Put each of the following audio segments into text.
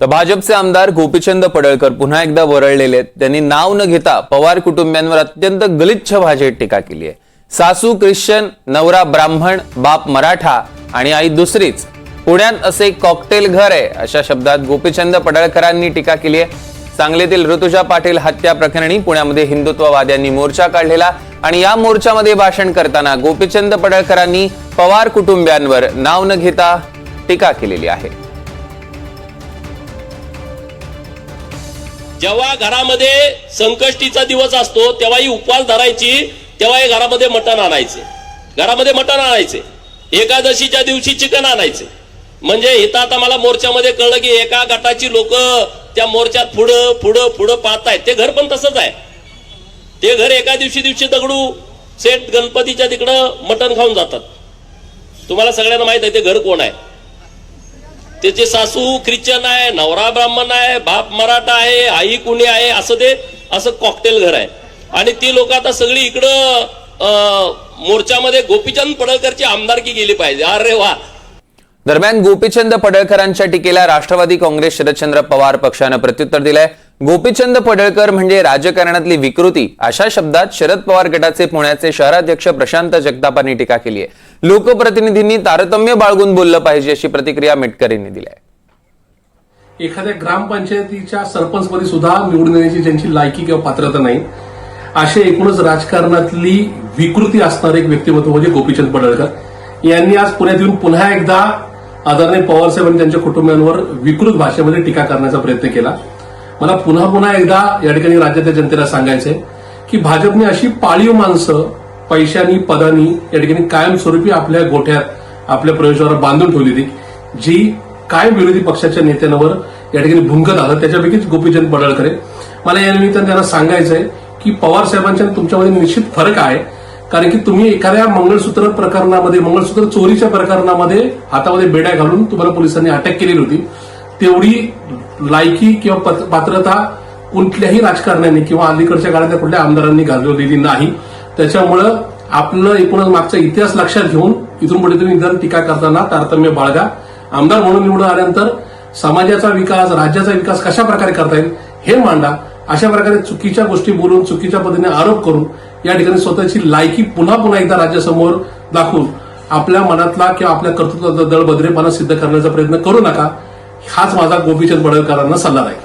तर भाजपचे आमदार गोपीचंद पडळकर पुन्हा एकदा वरळलेले आहेत. त्यांनी नाव न घेता पवार कुटुंबियांवर अत्यंत गलिच्छ भाषेत टीका केली आहे. सासू ख्रिश्चन नवरा ब्राह्मण बाप मराठा आणि आई दुसरीच. पुण्यात असे एक कॉकटेल घर आहे अशा शब्दात गोपीचंद पडळकरांनी टीका केली आहे. सांगलीतील ऋतुजा पाटील हत्या प्रकरणी पुण्यामध्ये हिंदुत्ववाद्यांनी मोर्चा काढलेला आणि या मोर्चामध्ये भाषण करताना गोपीचंद पडळकरांनी पवार कुटुंबियांवर नाव न घेता टीका केलेली आहे. जेव्हा घरामध्ये संकष्टीचा दिवस असतो तेव्हाही उपवास धरायची तेव्हाही घरामध्ये मटण आणायचे. घरामध्ये मटण आणायचे. एकादशीच्या दिवशी चिकन आणायचे. म्हणजे इथं आता मला मोर्चामध्ये कळलं की एका गटाची लोक त्या मोर्चात पुढं पुढं पुढं पाहतायत. ते घर पण तसंच आहे. ते घर एका दिवशी दिवशी दगडू सेट गणपतीच्या तिकडं मटण खाऊन जातात. तुम्हाला सगळ्यांना माहीत आहे ते घर कोण आहे? त्याचे सासू ख्रिश्चन आहे नवरा ब्राह्मण आहे बाप मराठा आहे आई कुणी आहे असं ते असं कॉकटेल घर आहे. आणि ती लोक आता सगळी इकडं अं, मोर्चामध्ये गोपीचंद पडळकरची आमदारकी गेली पाहिजे. अरे वा! दरम्यान गोपीचंद पडळकरांच्या टीकेला राष्ट्रवादी काँग्रेस शरदचंद्र पवार पक्षानं प्रत्युत्तर दिलंय. गोपीचंद पडळकर म्हणजे राजकारणातली विकृती अशा शब्दात शरद पवार गटाचे पुण्याचे शहराध्यक्ष प्रशांत जगतापांनी टीका केली आहे. लोकप्रतिनिधींनी तारतम्य बाळगून बोललं पाहिजे अशी प्रतिक्रिया मेटकर यांनी दिली आहे. एखाद्या ग्रामपंचायतीच्या सरपंचपदी सुद्धा निवडून येण्याची ज्यांची लायकी किंवा पात्रता नाही असे एकूणच राजकारणातली विकृती असणारे एक व्यक्तिमत्व म्हणजे गोपीचंद पडळकर. यांनी आज पुण्यात येऊन पुन्हा एकदा आदरणीय पवारसाहेब आणि त्यांच्या कुटुंबियांवर विकृत भाषेमध्ये टीका करण्याचा प्रयत्न केला. मला पुन्हा पुन्हा एकदा या ठिकाणी राज्याच्या जनतेला सांगायचंय की भाजपने अशी पाळीव माणसं पैशानी पदानी या ठिकाणी कायमस्वरूपी आपल्या गोठ्यात आपल्या प्रवेशावर बांधून ठेवली होती जी काय विरोधी पक्षाच्या नेत्यांवर या ठिकाणी भुंकत आलं त्याच्यापैकीच गोपीचंद पडळकर. मला या निमित्तानं त्यांना सांगायचंय की पवार साहेबांच्या तुमच्यामध्ये निश्चित फरक आहे कारण की तुम्ही एखाद्या मंगळसूत्र प्रकरणामध्ये मंगळसूत्र चोरीच्या प्रकरणामध्ये हातामध्ये बेड्या घालून तुम्हाला पोलिसांनी अटक केलेली होती. तेवढी लायकी किंवा पात्रता कुठल्याही राजकारण्याने किंवा अलीकडच्या काळातल्या कुठल्या आमदारांनी गाजवलेली नाही. त्याच्यामुळं आपलं एकूणच मागचा इतिहास लक्षात घेऊन इथून पुढे तुम्ही जर टीका करताना तारतम्य बाळगा. आमदार म्हणून निवडून आल्यानंतर समाजाचा विकास राज्याचा विकास कशा प्रकारे करता येईल हे मांडा. अशा प्रकारे चुकीच्या गोष्टी बोलून चुकीच्या पद्धतीने आरोप करून या ठिकाणी स्वतःची लायकी पुन्हा पुन्हा एकदा राज्यासमोर दाखवून आपल्या मनातला किंवा आपल्या कर्तृत्वाचा दळबद्रेपणा सिद्ध करण्याचा प्रयत्न करू नका. हाच माझा गोपीचंद पडळकरांना सल्ला राहील.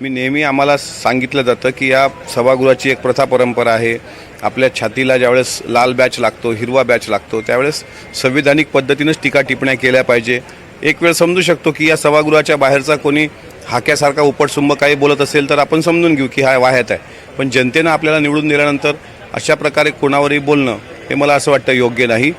मी नेहमी आम्हाला सांगितलं जातं की या सभागृहाची एक प्रथा परंपरा आहे. आपल्या छातीला ज्यावेळेस लाल बॅच लागतो हिरवा बॅच लागतो त्यावेळेस संविधानिक पद्धतीनंच टीका टिप्पण्या केल्या पाहिजे. एक वेळ समजू शकतो की या सभागृहाच्या बाहेरचा कोणी हाक्यासारखा उपटसुंब काही बोलत असेल तर आपण समजून घेऊ की हा वाह्यात आहे. पण जनतेनं आपल्याला निवडून दिल्यानंतर अशा प्रकारे कोणावरही बोलणं हे मला असं वाटतं योग्य नाही.